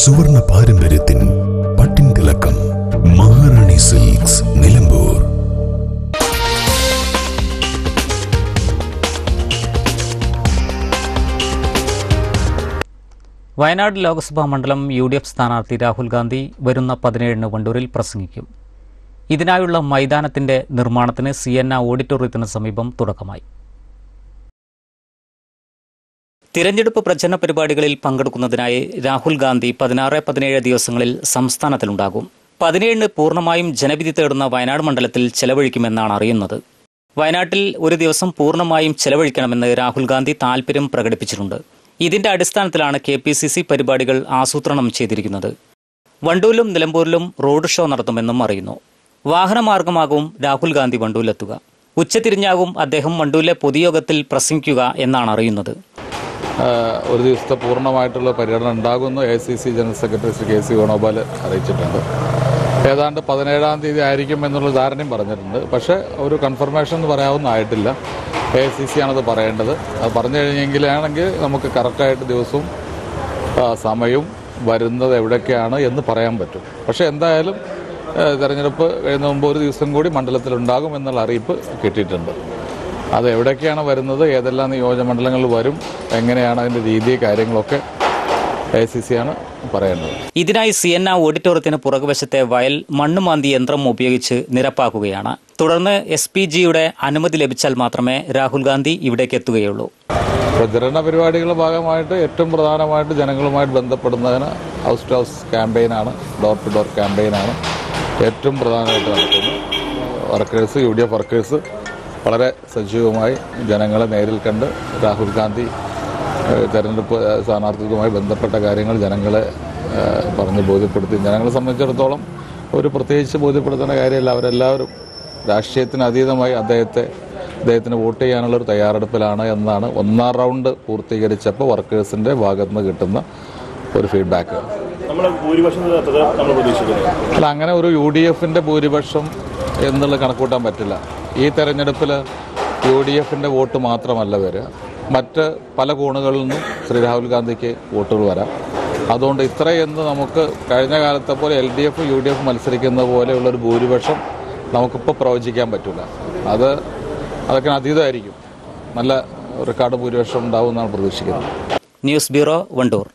സുവർണ പാരമ്പര്യത്തിൻ പട്ടിൻ തിളക്കം മഹാറാണി സിൽക്സ് നിലമ്പൂർ. വയനാട് ലോക്സഭാ മണ്ഡലം യു ഡി എഫ് സ്ഥാനാർത്ഥി രാഹുൽ ഗാന്ധി വരുന്ന പതിനേഴിന് വണ്ടൂരിൽ പ്രസംഗിക്കും. ഇതിനായുള്ള മൈതാനത്തിന്റെ നിർമ്മാണത്തിന് സി എൻ ഓഡിറ്റോറിയത്തിന് സമീപം തുടക്കമായി. തിരഞ്ഞെടുപ്പ് പ്രചരണ പരിപാടികളിൽ പങ്കെടുക്കുന്നതിനായി രാഹുൽ ഗാന്ധി പതിനാറ് പതിനേഴ് ദിവസങ്ങളിൽ സംസ്ഥാനത്തിലുണ്ടാകും. പതിനേഴിന് പൂർണമായും ജനവിധി തേടുന്ന വയനാട് മണ്ഡലത്തിൽ ചെലവഴിക്കുമെന്നാണ് അറിയുന്നത്. വയനാട്ടിൽ ഒരു ദിവസം പൂർണമായും ചെലവഴിക്കണമെന്ന് രാഹുൽ ഗാന്ധി താൽപര്യം പ്രകടിപ്പിച്ചിട്ടുണ്ട്. ഇതിന്റെ അടിസ്ഥാനത്തിലാണ് കെ പി സി സി പരിപാടികൾ ആസൂത്രണം ചെയ്തിരിക്കുന്നത്. വണ്ടൂരിലും നിലമ്പൂരിലും റോഡ് ഷോ നടത്തുമെന്നും അറിയുന്നു. വാഹനമാർഗമാകും രാഹുൽ ഗാന്ധി വണ്ടൂരിലെത്തുക. ഉച്ചതിരിഞ്ഞാകും അദ്ദേഹം വണ്ടൂരിലെ പൊതുയോഗത്തിൽ പ്രസംഗിക്കുക എന്നാണ് അറിയുന്നത്. ഒരു ദിവസത്തെ പൂർണമായിട്ടുള്ള പര്യടനം ഉണ്ടാകുമെന്ന് A C C general secretary Shri K C Venugopal അറിയിച്ചിട്ടുണ്ട്. ഏതാണ്ട് പതിനേഴാം തീയതി ആയിരിക്കും എന്നുള്ള ധാരണയും പറഞ്ഞിട്ടുണ്ട്. പക്ഷേ ഒരു കൺഫർമേഷൻ എന്ന് പറയാവുന്നതായിട്ടില്ല. എ സി സി ആണത് പറയേണ്ടത്. അത് പറഞ്ഞു കഴിഞ്ഞെങ്കിലാണെങ്കിൽ നമുക്ക് കറക്റ്റായിട്ട് ദിവസവും സമയവും വരുന്നത് എവിടെയൊക്കെയാണ് എന്ന് പറയാൻ പറ്റും. പക്ഷേ എന്തായാലും തെരഞ്ഞെടുപ്പ് കഴിയുന്ന മുമ്പ് ഒരു ദിവസം കൂടി മണ്ഡലത്തിലുണ്ടാകും എന്നുള്ള അറിയിപ്പ് കിട്ടിയിട്ടുണ്ട്. അത് എവിടെയൊക്കെയാണ് വരുന്നത്? ഏതെല്ലാം നിയോജക മണ്ഡലങ്ങളിൽ വരും? എങ്ങനെയാണ് അതിന്റെ രീതി കാര്യങ്ങളൊക്കെ എ സി സി ആണ് പറയേണ്ടത്. ഇതിനായി സി എൻ ആ ഓഡിറ്റോറിയത്തിന് പുറകുവശത്തെ വയൽ മണ്ണുമാന്തി യന്ത്രം ഉപയോഗിച്ച് നിരപ്പാക്കുകയാണ്. തുടർന്ന് എസ് പി ജിയുടെ അനുമതി ലഭിച്ചാൽ മാത്രമേ രാഹുൽ ഗാന്ധി ഇവിടേക്ക് എത്തുകയുള്ളൂ. പ്രചരണ പരിപാടികളുടെ ഭാഗമായിട്ട് ഏറ്റവും പ്രധാനമായിട്ട് ജനങ്ങളുമായിട്ട് ബന്ധപ്പെടുന്നതിന് ഹൗസ് ടു ഹൗസ് ക്യാമ്പയിനാണ് ഡോർ ടു ഡോർ ക്യാമ്പയിനാണ് ഏറ്റവും പ്രധാനമായിട്ട് നടക്കുന്നത്. Workers U D F workers വളരെ സജീവമായി ജനങ്ങളെ നേരിൽ കണ്ട് രാഹുൽ ഗാന്ധി തെരഞ്ഞെടുപ്പ് സ്ഥാനാർത്ഥിത്വവുമായി ബന്ധപ്പെട്ട കാര്യങ്ങൾ ജനങ്ങളെ പറഞ്ഞ് ബോധ്യപ്പെടുത്തി. ജനങ്ങളെ സംബന്ധിച്ചിടത്തോളം ഒരു പ്രത്യേകിച്ച് ബോധ്യപ്പെടുത്തുന്ന കാര്യമല്ല. അവരെല്ലാവരും രാഷ്ട്രീയത്തിന് അതീതമായി അദ്ദേഹത്തെ അദ്ദേഹത്തിന് വോട്ട് ചെയ്യാനുള്ള ഒരു തയ്യാറെടുപ്പിലാണ് എന്നാണ് ഒന്നാം റൗണ്ട് പൂർത്തീകരിച്ചപ്പോൾ വർക്കേഴ്സിന്റെ ഭാഗത്ത് നിന്ന് കിട്ടുന്ന ഒരു ഫീഡ്ബാക്ക്. അല്ല അങ്ങനെ ഒരു യു ഡി എഫിന്റെ ഭൂരിപക്ഷം എന്നുള്ള കണക്കൂട്ടാൻ പറ്റില്ല. ഈ തെരഞ്ഞെടുപ്പിൽ യു ഡി എഫിന്റെ വോട്ട് മാത്രമല്ല വരിക. മറ്റ് പല കോണുകളിൽ നിന്നും ശ്രീ രാഹുൽ ഗാന്ധിക്ക് വോട്ടുകൾ വരാം. അതുകൊണ്ട് ഇത്രയെന്ന് നമുക്ക് കഴിഞ്ഞ കാലത്തെ പോലെ L D F U D F മത്സരിക്കുന്ന പോലെയുള്ളൊരു ഭൂരിപക്ഷം നമുക്കിപ്പോൾ പ്രവചിക്കാൻ പറ്റില്ല അത് അതൊക്കെ അതീതമായിരിക്കും. നല്ല റെക്കോർഡ് ഭൂരിപക്ഷം ഉണ്ടാവും എന്നാണ് പ്രതീക്ഷിക്കുന്നത്. News bureau Wandoor.